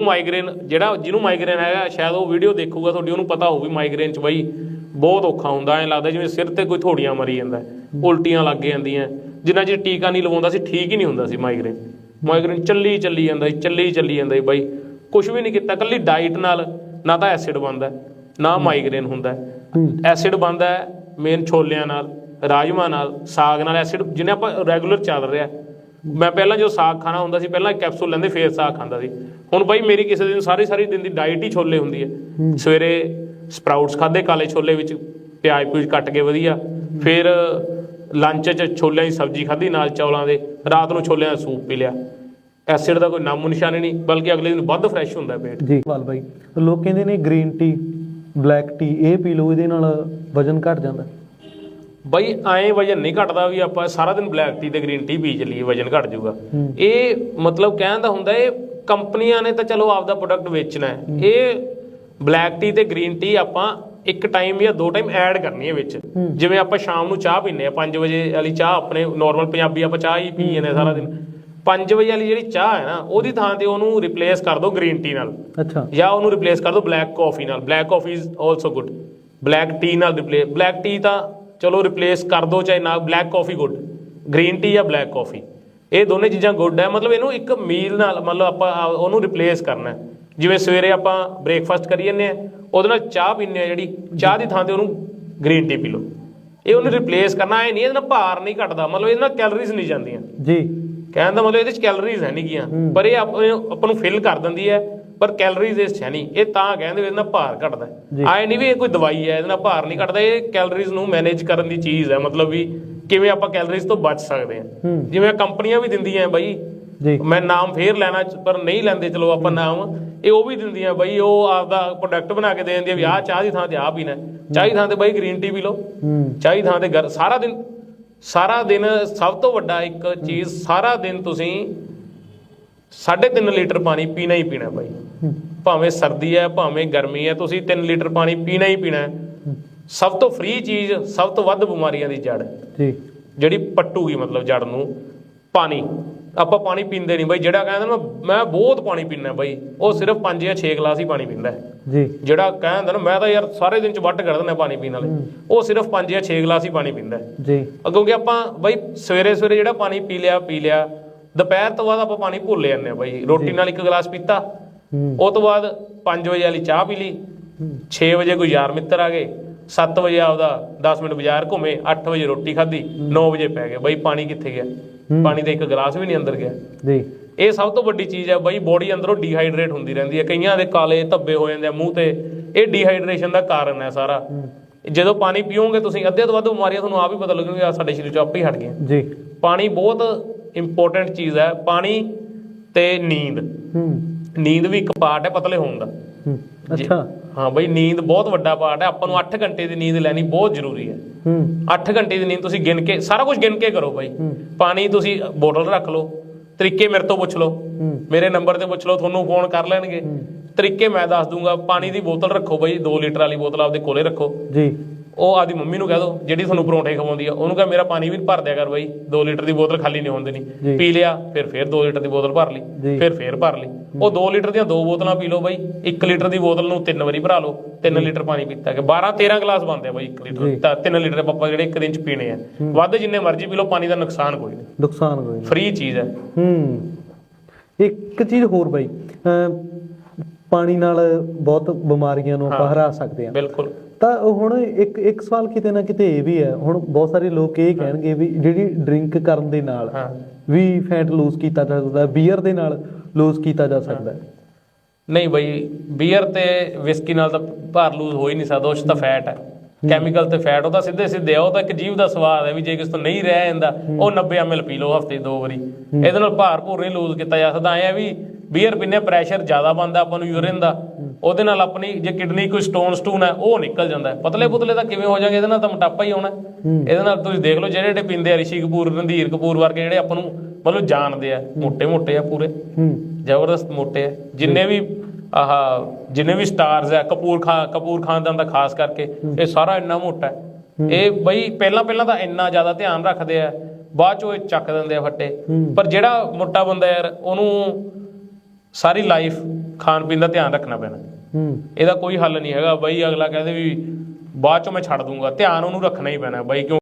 Migraine ਜਿਹੜਾ ਜਿਹਨੂੰ migraine ਹੈਗਾ ਸ਼ਾਇਦ ਉਹ ਵੀਡੀਓ ਦੇਖੂਗਾ ਤੁਹਾਡੀ ਉਹਨੂੰ ਪਤਾ ਹੋਊ ਵੀ ਮਾਈਗ੍ਰੇਨ ਚ ਬਈ ਬਹੁਤ ਔਖਾ ਹੁੰਦਾ ਐ ਲੱਗਦਾ ਜਿਵੇਂ ਸਿਰ ਤੇ ਕੋਈ ਥੋੜੀਆਂ ਮਰੀ ਜਾਂਦਾ। ਉਲਟੀਆਂ ਲੱਗ ਜਾਂਦੀਆਂ। ਜਿੰਨਾ ਚਿਰ ਟੀਕਾ ਨਹੀਂ ਲਵਾਉਂਦਾ ਸੀ ਠੀਕ ਹੀ ਨਹੀਂ ਹੁੰਦਾ ਸੀ ਮਾਈਗ੍ਰੇਨ ਮਾਈਗ੍ਰੇਨ ਚੱਲੀ ਚੱਲੀ ਜਾਂਦਾ ਸੀ ਚੱਲੀ ਚੱਲੀ ਜਾਂਦਾ ਸੀ ਬਾਈ। ਕੁਝ ਵੀ ਨਹੀਂ ਕੀਤਾ ਕੱਲੀ ਡਾਈਟ ਨਾਲ ਨਾ ਤਾਂ ਐਸਿਡ ਬਣਦਾ ਨਾ ਮਾਈਗ੍ਰੇਨ ਹੁੰਦਾ। ਐਸਿਡ ਬਣਦਾ ਮੇਨ ਛੋਲਿਆਂ ਨਾਲ ਰਾਜਮਾ ਨਾਲ ਸਾਗ ਨਾਲ ਐਸਿਡ ਜਿਹਨੇ ਆਪਾਂ ਰੈਗੂਲਰ ਚੱਲ ਰਿਹਾ ਮੈਂ ਪਹਿਲਾਂ ਜਦੋਂ ਸਾਗ ਖਾਣਾ ਹੁੰਦਾ ਸੀ ਪਹਿਲਾਂ ਕੈਪਸੂਲ ਲੈਂਦੇ ਫੇਰ ਸਾਗ ਖਾਂਦਾ ਸੀ। ਹੁਣ ਬਾਈ ਮੇਰੀ ਕਿਸੇ ਦਿਨ ਸਾਰੀ ਸਾਰੀ ਦਿਨ ਦੀ ਡਾਈਟ ਹੀ ਛੋਲੇ ਹੁੰਦੀ ਹੈ। ਸਵੇਰੇ ਸਪਰਾਊਟਸ ਖਾਦੇ ਕਾਲੇ ਛੋਲੇ ਵਿੱਚ ਪਿਆਜ਼ ਪੂਜ ਕੱਟ ਕੇ ਵਧੀਆ। ਫਿਰ ਲੰਚ 'ਚ ਛੋਲਿਆਂ ਦੀ ਸਬਜ਼ੀ ਖਾਧੀ ਨਾਲ ਚੌਲਾਂ ਦੇ। ਰਾਤ ਨੂੰ ਛੋਲਿਆਂ ਦਾ ਸੂਪ ਪੀ ਲਿਆ। ਐਸਿਡ ਦਾ ਕੋਈ ਨਾਮੋ ਨਿਸ਼ਾਨ ਨਹੀਂ ਬਲਕਿ ਅਗਲੇ ਦਿਨ ਵੱਧ ਫਰੈਸ਼ ਹੁੰਦਾ ਪੇਟ। ਜੀ। ਵਾਲ ਬਾਈ ਲੋਕ ਕਹਿੰਦੇ ਨੇ ਗ੍ਰੀਨ ਟੀ ਬਲੈਕ ਟੀ ਇਹ ਪੀ ਲਓ ਇਹਦੇ ਨਾਲ ਵਜਨ ਘਟ ਜਾਂਦਾ। ਬਈ ਐਂ ਵਜਨ ਨਹੀਂ ਘਟਦਾ ਵੀ ਆਪਾਂ ਸਾਰਾ ਦਿਨ ਬਲੈਕ ਟੀ ਤੇ ਗ੍ਰੀਨ ਟੀ ਪੀ ਚੱਲੀਏ ਵਜਨ ਘਟ ਜਾਊਗਾ। ਇਹ ਮਤਲਬ ਕਹਿਣ ਦਾ ਹੁੰਦਾ ਇਹ ਕੰਪਨੀਆਂ ਨੇ ਤਾਂ ਚਲੋ ਆਪਦਾ ਪ੍ਰੋਡਕਟ ਵੇਚਣਾ ਹੈ। ਇਹ ਬਲੈਕ ਟੀ ਤੇ ਗ੍ਰੀਨ ਟੀ ਆਪਾਂ ਇੱਕ ਟਾਈਮ ਜਾਂ ਦੋ ਟਾਈਮ ਐਡ ਕਰਨੀ ਹੈ ਵਿੱਚ। ਜਿਵੇਂ ਆਪਾਂ ਸ਼ਾਮ ਨੂੰ ਚਾਹ ਪੀਂਦੇ ਆ 5 ਵਜੇ ਵਾਲੀ ਚਾਹ ਆਪਣੇ ਨਾਰਮਲ ਪੰਜਾਬੀ ਆਪਾਂ ਚਾਹ ਹੀ ਪੀ ਜਾਂਦੇ ਸਾਰਾ ਦਿਨ। 5 ਵਜੇ ਵਾਲੀ ਜਿਹੜੀ ਚਾਹ ਹੈ ਨਾ ਉਹਦੀ ਥਾਂ ਤੇ ਉਹਨੂੰ ਰਿਪਲੇਸ ਕਰ ਦਿਓ ਗ੍ਰੀਨ ਟੀ ਨਾਲ। ਅੱਛਾ। ਜਾਂ ਉਹਨੂੰ ਰਿਪਲੇਸ ਕਰ ਦਿਓ ਬਲੈਕ ਕਾਫੀ ਨਾਲ। Black coffee is also good black tea ਨਾਲ ਰਿਪਲੇਸ ਬਲੈਕ ਟੀ ਤਾਂ ਚਲੋ ਰਿਪਲੇਸ ਕਰ ਦਿਓ ਚਾਹੇ ਨਾ black coffee good green tea ਜਾਂ ਬਲੈਕ ਕਾਫੀ ਇਹ ਦੋਨੇ ਚੀਜ਼ਾਂ ਗੁੱਡ ਹੈ ਮਤਲਬ ਇਹਨੂੰ ਇੱਕ ਮੀਲ ਨਾਲ ਮਤਲਬ ਆਪਾਂ ਉਹਨੂੰ ਰਿਪਲੇਸ ਕਰਨਾ ਹੈ। ਜਿਵੇਂ ਸਵੇਰੇ ਆਪਾਂ ਬ੍ਰੇਕਫਾਸਟ ਕਰੀ ਜਾਂਦੇ ਆ ਉਹਦੇ ਨਾਲ ਚਾਹ ਪੀਂਦੇ ਆ ਜਿਹੜੀ ਚਾਹ ਦੀ ਥਾਂ ਤੇ ਉਹਨੂੰ ਗ੍ਰੀਨ ਟੀ ਪੀ ਲਓ। ਇਹ ਉਹਨੂੰ ਰਿਪਲੇਸ ਕਰਨਾ ਇਹ ਨਹੀਂ ਇਹਦੇ ਨਾਲ ਭਾਰ ਨਹੀਂ ਘਟਦਾ ਮਤਲਬ ਇਹਦੇ ਨਾਲ ਕੈਲਰੀਜ਼ ਨਹੀਂ ਜਾਂਦੀਆਂ। ਜੀ। ਕਹਿਣ ਦਾ ਮਤਲਬ ਇਹਦੇ ਚ ਕੈਲਰੀਜ਼ ਹੈ ਨਹੀਂ ਗੀਆਂ ਪਰ ਇਹ ਆਪਾਂ ਨੂੰ ਫਿਲ ਕਰ ਦਿੰਦੀ ਹੈ। ਪਰ ਕੈਲਰੀਜ਼ ਇਸ ਹੈ ਨਹੀਂ। ਇਹ ਤਾਂ ਕਹਿੰਦੇ ਵੀ ਇਹਦੇ ਨਾਲ ਭਾਰ ਘਟਦਾ। ਆਏ ਨਹੀਂ ਵੀ ਇਹ ਕੋਈ ਦਵਾਈ ਹੈ ਇਹਦੇ ਨਾਲ ਭਾਰ ਨਹੀਂ ਘਟਦਾ। ਇਹ ਕੈਲਰੀਜ਼ ਨੂੰ ਮੈਨੇਜ ਕਰਨ ਦੀ ਚੀਜ਼ ਹੈ। ਮਤਲਬ ਵੀ ਕਿਵੇਂ ਆਪਾਂ ਕੈਲਰੀਜ਼ ਤੋਂ ਬਚ ਸਕਦੇ ਹਾਂ। ਹੂੰ। ਜਿਵੇਂ ਕੰਪਨੀਆਂ ਵੀ ਦਿੰਦੀਆਂ ਬਾਈ ਜੀ। ਮੈਂ ਨਾਮ ਫੇਰ ਲੈਣਾ ਪਰ ਨਹੀਂ ਲੈਂਦੇ ਚਲੋ ਆਪਾਂ ਨਾਮ। ਇਹ ਉਹ ਵੀ ਦਿੰਦੀਆਂ ਬਾਈ ਉਹ ਆਪਦਾ ਪ੍ਰੋਡਕਟ ਬਣਾ ਕੇ ਦੇ ਦਿੰਦੀਆਂ ਵੀ ਆਹ ਚਾਹ ਦੀ ਥਾਂ ਤੇ ਆਹ ਪੀਣਾ ਹੈ। ਚਾਹ ਦੀ ਥਾਂ ਤੇ ਬਾਈ ਗ੍ਰੀਨ ਟੀ ਲਓ। ਹੂੰ। ਚਾਹ ਥਾਂ ਤੇ ਸਾਰਾ ਦਿਨ ਸਾਰਾ ਦਿਨ ਸਭ ਤੋਂ ਵੱਡਾ ਇੱਕ ਚੀਜ਼ ਸਾਰਾ ਦਿਨ ਤੁਸੀਂ 3.5 ਲੀਟਰ ਪਾਣੀ ਪੀਣਾ ਹੀ ਪੀਣਾ ਬਾਈ। ਹੂੰ, ਭਾਵੇਂ ਸਰਦੀ ਹੈ ਭਾਵੇਂ ਗਰਮੀ ਹੈ ਤੁਸੀਂ 3 ਲੀਟਰ ਪਾਣੀ ਪੀਣਾ ਹੀ ਪੀਣਾ ਹੈ। ਸਭ ਤੋਂ ਫ੍ਰੀ ਚੀਜ਼ ਸਭ ਤੋਂ ਵੱਧ ਬਿਮਾਰੀਆਂ ਦੀ ਜੜ। ਜੀ। ਜਿਹੜੀ ਪੱਟੂਗੀ ਮਤਲਬ ਜੜ ਨੂੰ ਪਾਣੀ। ਆਪਾਂ ਪਾਣੀ ਪੀਂਦੇ ਨਹੀਂ ਬਾਈ ਜਿਹੜਾ ਕਹਿੰਦਾ ਨਾ ਮੈਂ ਬਹੁਤ ਪਾਣੀ ਪੀਣਾ ਬਾਈ ਉਹ ਸਿਰਫ 5 ਜਾਂ 6 ਗਲਾਸ ਹੀ ਪਾਣੀ ਪੀਂਦਾ ਹੈ। ਜੀ। ਜਿਹੜਾ ਕਹਿੰਦਾ ਨਾ ਮੈਂ ਤਾਂ ਯਾਰ ਸਾਰੇ ਦਿਨ ਚ ਵੱਟ ਕਰ ਦਿੰਦਾ ਪਾਣੀ ਪੀਣ ਵਾਲੇ। ਉਹ ਸਿਰਫ 5 ਜਾਂ 6 ਗਲਾਸ ਹੀ ਪਾਣੀ ਪੀਂਦਾ ਹੈ। ਜੀ। ਕਿਉਂਕਿ ਆਪਾਂ ਬਈ ਸਵੇਰੇ ਸਵੇਰੇ ਜਿਹੜਾ ਪਾਣੀ ਪੀ ਲਿਆ ਪੀ ਲਿਆ। ਦੁਪਹਿਰ ਤੋਂ ਬਾਅਦ ਆਪਾਂ ਪਾਣੀ ਭੁੱਲ ਜਾਂਦੇ ਆ ਬਾਈ। ਰੋਟੀ ਨਾਲ ਇੱਕ ਗਲਾਸ ਪੀਤਾ ਉਹ ਤੋਂ ਬਾਅਦ 5 ਵਜੇ ਵਾਲੀ ਚਾਹ ਪੀ ਲਈ 6 ਵਜੇ ਕੋਈ ਯਾਰ ਮਿੱਤਰ ਆ ਗਏ 7 ਵਜੇ ਆਪਦਾ 10 ਮਿੰਟ ਬਾਜ਼ਾਰ ਘੁੰਮੇ 8 ਵਜੇ ਰੋਟੀ ਖਾਧੀ 9 ਵਜੇ ਪੈ ਗਏ। ਬਈ ਪਾਣੀ ਕਿੱਥੇ ਗਿਆ? ਪਾਣੀ ਦਾ ਇੱਕ ਗਲਾਸ ਵੀ ਨਹੀਂ ਅੰਦਰ ਗਿਆ। ਜੀ। ਇਹ ਸਭ ਤੋਂ ਵੱਡੀ ਚੀਜ਼ ਹੈ ਬਈ ਬੋਡੀ ਅੰਦਰੋਂ ਡੀਹਾਈਡਰੇਟ ਹੁੰਦੀ ਰਹਿੰਦੀ ਹੈ ਕਈਆਂ ਦੇ ਕਾਲੇ ਧੱਬੇ ਹੋ ਜਾਂਦੇ ਆ ਮੂੰਹ ਤੇ। ਇਹ ਡੀਹਾਈਡਰੇਸ਼ਨ ਦਾ ਕਾਰਨ ਹੈ ਸਾਰਾ। ਜਦੋਂ ਪਾਣੀ ਪੀਓਗੇ ਤੁਸੀਂ ਅੱਧੇ ਤੋਂ ਵੱਧ ਬਿਮਾਰੀਆਂ ਤੁਹਾਨੂੰ ਆਪ ਹੀ ਪਤਾ ਲੱਗਣਗੇ ਆ ਸਾਡੇ ਸਰੀਰ ਚੋਂ ਆਪੇ ਹੀ ਹਟ ਗਈਆਂ। ਜੀ। ਪਾਣੀ ਬਹੁਤ ਇੰਪੋਰਟੈਂਟ ਚੀਜ਼ ਹੈ ਪਾਣੀ ਤੇ ਨੀਂਦ। ਹੂੰ। ਨੀਂਦ ਵੀ ਇੱਕ ਪਾਰਟ ਹੈ ਪਤਲੇ ਹੋਣ ਦਾ। ਅੱਛਾ। ਹਾਂ ਬਈ ਨੀਂਦ ਬਹੁਤ ਵੱਡਾ ਪਾਰਟ ਹੈ। ਆਪਾਂ ਨੂੰ 8 ਘੰਟੇ ਦੀ ਨੀਂਦ ਲੈਣੀ ਬਹੁਤ ਜ਼ਰੂਰੀ ਹੈ। ਹੂੰ। 8 ਘੰਟੇ ਦੀ ਨੀਂਦ ਤੁਸੀਂ ਗਿਣ ਕੇ ਸਾਰਾ ਕੁਝ ਗਿਣ ਕੇ ਕਰੋ ਬਾਈ। ਪਾਣੀ ਤੁਸੀਂ ਬੋਤਲ ਰੱਖ ਲਓ। ਤਰੀਕੇ ਮੇਰੇ ਤੋਂ ਪੁੱਛ ਲਓ। ਮੇਰੇ ਨੰਬਰ ਤੇ ਪੁੱਛ ਲਓ ਤੁਹਾਨੂੰ ਫੋਨ ਕਰ ਲੈਣਗੇ। ਤਰੀਕੇ ਮੈਂ ਦੱਸ ਦੂੰਗਾ। ਪਾਣੀ ਦੀ ਬੋਤਲ ਰੱਖੋ ਬਾਈ 2 ਲੀਟਰ ਵਾਲੀ ਬੋਤਲ ਆਪਦੇ ਕੋਲੇ ਰੱਖੋ। ਜੀ। ਉਹ ਆਦੀ ਮੰਮੀ ਨੂੰ ਕਹਿ ਦੋ ਜਿਹੜੀ ਤੁਹਾਨੂੰ ਪਰੌਂਠੇ ਖਵਾਉਂਦੀ ਆ ਉਹਨੂੰ ਕਹ ਮੇਰਾ ਪਾਣੀ ਵੀ ਭਰ ਦਿਆ ਕਰ ਬਾਈ 2 ਲੀਟਰ ਦੀ ਬੋਤਲ ਖਾਲੀ ਨਹੀਂ ਹੋਣ ਦੇਣੀ। ਪੀ ਲਿਆ ਫਿਰ ਫਿਰ 2 ਲੀਟਰ ਦੀ ਬੋਤਲ ਭਰ ਲਈ। ਫਿਰ ਫਿਰ ਭਰ ਲਈ। ਉਹ 2 ਲੀਟਰ ਦੀਆਂ ਦੋ ਬੋਤਲਾਂ ਪੀ ਲਓ ਬਾਈ 1 ਲੀਟਰ ਦੀ ਬੋਤਲ ਨੂੰ ਤਿੰਨ ਵਾਰੀ ਭਰਾ ਲਓ 3 ਲੀਟਰ ਪਾਣੀ ਪੀਤਾ ਕਿ 12 13 ਗਲਾਸ ਬਣਦੇ ਆ ਬਾਈ 1 ਲੀਟਰ। ਤਾਂ 3 ਲੀਟਰ ਪੱਪਾ ਜਿਹੜੇ ਇੱਕ ਦਿਨ ਚ ਪੀਣੇ ਆ। ਵੱਧ ਜਿੰਨੇ ਮਰਜ਼ੀ ਪੀ ਲਓ ਪਾਣੀ ਦਾ ਨੁਕਸਾਨ ਕੋਈ ਨਹੀਂ। ਨੁਕਸਾਨ ਕੋਈ ਨਹੀਂ। ਫ੍ਰੀ ਚੀਜ਼ ਹੈ ਹੂੰ। ਇੱਕ ਚੀਜ਼ ਹੋਰ ਬਾਈ ਪਾਣੀ ਨਾਲ ਬਹੁਤ ਬਿਮਾਰੀਆਂ ਨੂੰ ਆਪਾਂ ਹਰਾ ਸਕਦੇ ਹਾਂ ਬਿਲਕੁਲ। ਤਾਂ ਹੁਣ ਇੱਕ ਇੱਕ ਸਵਾਲ ਕਿਤੇ ਨਾ ਕਿਤੇ ਇਹ ਵੀ ਹੈ ਹੁਣ ਬਹੁਤ ਸਾਰੇ ਲੋਕ ਇਹ ਕਹਿਣਗੇ ਵੀ ਜਿਹੜੀ ਡਰਿੰਕ ਕਰਨ ਦੇ ਨਾਲ ਵੀ ਫੈਟ ਲੂਜ਼ ਕੀਤਾ ਜਾ ਸਕਦਾ ਹੈ ਬੀਅਰ ਦੇ ਨਾਲ ਲੂਜ਼ ਕੀਤਾ ਜਾ ਸਕਦਾ। ਹੈ। ਨਹੀਂ ਬਈ ਬੀਅਰ ਤੇ ਵਿਸਕੀ ਨਾਲ ਤਾਂ ਭਾਰ ਲੂਜ਼ ਹੋ ਹੀ ਨਹੀਂ ਸਕਦਾ ਉਸ ਤਾਂ ਫੈਟ ਹੈ। ਕੈਮੀਕਲ ਤੇ ਫੈਟ ਉਹ ਤਾਂ ਸਿੱਧੇ ਸਿੱਧੇ ਆ ਉਹ ਤਾਂ ਇੱਕ ਜੀਵ ਦਾ ਸਵਾਦ ਹੈ ਵੀ ਜੇ ਕਿਸ ਤੋਂ ਨਹੀਂ ਰਹਿ ਜਾਂਦਾ ਉਹ 90 ml ਪੀ ਲਓ ਹਫ਼ਤੇ ਦੋ ਵਾਰੀ। ਇਹਦੇ ਨਾਲ ਭਾਰ ਭੂਰ ਨਹੀਂ ਲੂਜ਼ ਕੀਤਾ ਜਾ ਸਕਦਾ ਐ ਵੀ ਬੀਅਰ ਪੀਨੇ ਪ੍ਰੈਸ਼ਰ ਜ਼ਿਆਦਾ ਬਣਦਾ ਆਪਾਂ ਨੂੰ ਯੂਰਿਨ ਦਾ। ਉਹਦੇ ਨਾਲ ਆਪਣੀ ਜੇ ਕਿਡਨੀ ਕੋਈ ਸਟੋਨ ਸਟੂਨ ਹੈ ਉਹ ਨਿਕਲ ਜਾਂਦਾ ਪਤਲੇ ਪੁਤਲੇ ਤਾਂ ਕਿਵੇਂ ਹੋ ਜਾਗੇ ਇਹਦੇ ਨਾਲ ਤਾਂ ਮੋਟਾਪਾ ਹੀ ਆਉਣਾ ਇਹਦੇ ਨਾਲ ਤੁਸੀਂ ਦੇਖ ਲਓ ਜਿਹੜੇ ਜਿਹੜੇ ਪੀਂਦੇ ਆ ਰਿਸ਼ੀ ਕਪੂਰ ਰਣਧੀਰ ਕਪੂਰ ਵਰਗੇ ਜਿਹੜੇ ਆਪਾਂ ਨੂੰ ਮਤਲਬ ਜਾਣਦੇ ਆ। ਮੋٹے ਮੋٹے ਆ ਪੂਰੇ। ਜ਼ਬਰਦਸਤ ਮੋٹے ਆ। ਜਿੰਨੇ ਵੀ ਆਹ ਜਿੰਨੇ ਵੀ ਸਟਾਰਸ ਆ ਕਪੂਰ ਖਾਨ ਕਪੂਰ ਖਾਨਦਾਨ ਦਾ ਖਾਸ ਕਰਕੇ ਇਹ ਸਾਰਾ ਇੰਨਾ ਮੋਟਾ ਇਹ ਬਈ ਪਹਿਲਾਂ ਪਹਿਲਾਂ ਤਾਂ ਇੰਨਾ ਜ਼ਿਆਦਾ ਧਿਆਨ ਰੱਖਦੇ ਆ ਬਾਅਦ ਚੋਂ ਇਹ ਚੱਕ ਦਿੰਦੇ ਆ ਫੱਟੇ। ਪਰ ਜਿਹੜਾ ਮੋਟਾ ਬੰਦਾ ਯਾਰ ਉਹਨੂੰ ਸਾਰੀ ਲਾਈਫ ਖਾਣ ਪੀਣ ਦਾ ਧਿਆਨ ਰੱਖਣਾ ਪੈਣਾ। ਹੂੰ। ਇਹਦਾ ਕੋਈ ਹੱਲ ਨਹੀਂ ਹੈਗਾ। ਬਾਈ ਅਗਲਾ ਕਹਿੰਦੇ ਵੀ ਬਾਅਦ ਚੋਂ ਮੈਂ ਛੱਡ ਦੂੰਗਾ। ਧਿਆਨ ਉਹਨੂੰ ਰੱਖਣਾ ਹੀ ਪੈਣਾ। ਬਾਈ ਕਿਉਂ